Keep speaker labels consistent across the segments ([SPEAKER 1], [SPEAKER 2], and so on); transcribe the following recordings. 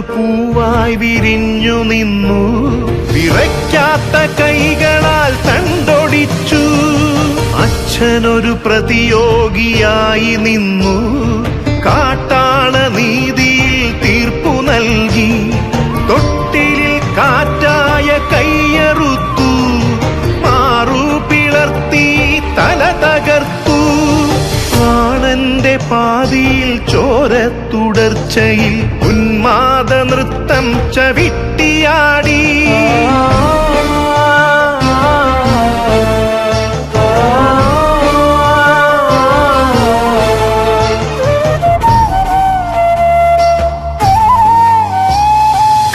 [SPEAKER 1] പൂവായി വിരിഞ്ഞു നിന്നു. വിറയ്ക്കാത്ത കൈകളാൽ തണ്ടൊടിച്ചു. അച്ഛനൊരു പ്രതിയോഗിയായി നിന്നു. കാട്ടാള നീതിയിൽ തീർപ്പു നൽകി. തൊട്ടിലിൽ കാറ്റായ കയ്യറുത്തു. മാറു പിളർത്തി തല തകർത്തു. ആണന്റെ പാതിയിൽ ചോര തുടർച്ചയിൽ ഉന്മാദ നൃത്തം ചവിട്ടിയാടി.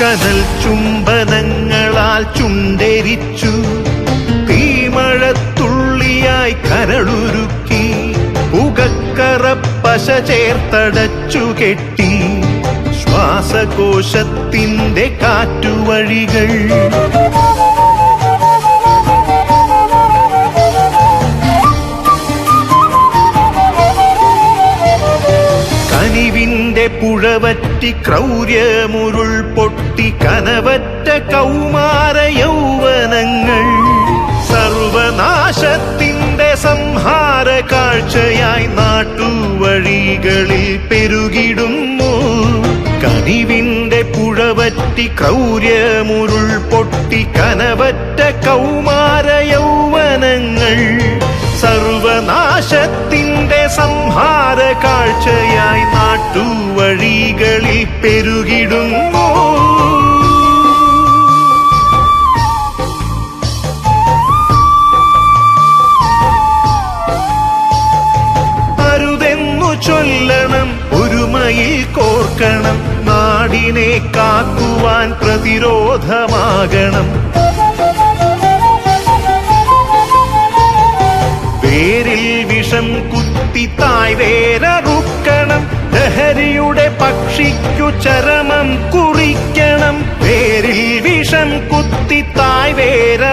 [SPEAKER 1] കനൽ ചുംബനങ്ങളാൽ ചുണ്ടരിച്ചു. തീമഴത്തുള്ളിയായി കരളുരുക്കി. പുകക്കറപ്പശ ചേർത്തടച്ചു കെട്ടി. ശ്വാസകോശത്തിന്റെ കാറ്റുവഴികൾ. കനിവിന്റെ പുഴവറ്റി ക്രൗര്യമുരുൾ പൊട്ടി കനവറ്റ കൗമാര യൗവനങ്ങൾ. സർവനാശത്തിന്റെ സംഹാര കാഴ്ചയായി നാട്ടുവഴികളിൽ പുഴവറ്റി ക്രൗര്യമുരുൾ പൊട്ടി കനവറ്റ കൗമാര യൗവനങ്ങൾ. സർവനാശത്തിന്റെ സംഹാര കാഴ്ചയായി നാട്ടുവഴികളിൽ പെരുകിടുന്നു. ചൊല്ലണം ഒരുമയിൽ കോർക്കണം. നാടിനെ കാക്കുവാൻ പ്രതിരോധമാകണം. പേരിൽ വിഷം കുത്തി തായ് വേരറുക്കണം ലഹരിയുടെ പക്ഷിക്കു ചരമം കുറിക്കണം. പേരിൽ വിഷം കുത്തി തായ് വേരറുക്കണം ലഹരിയുടെ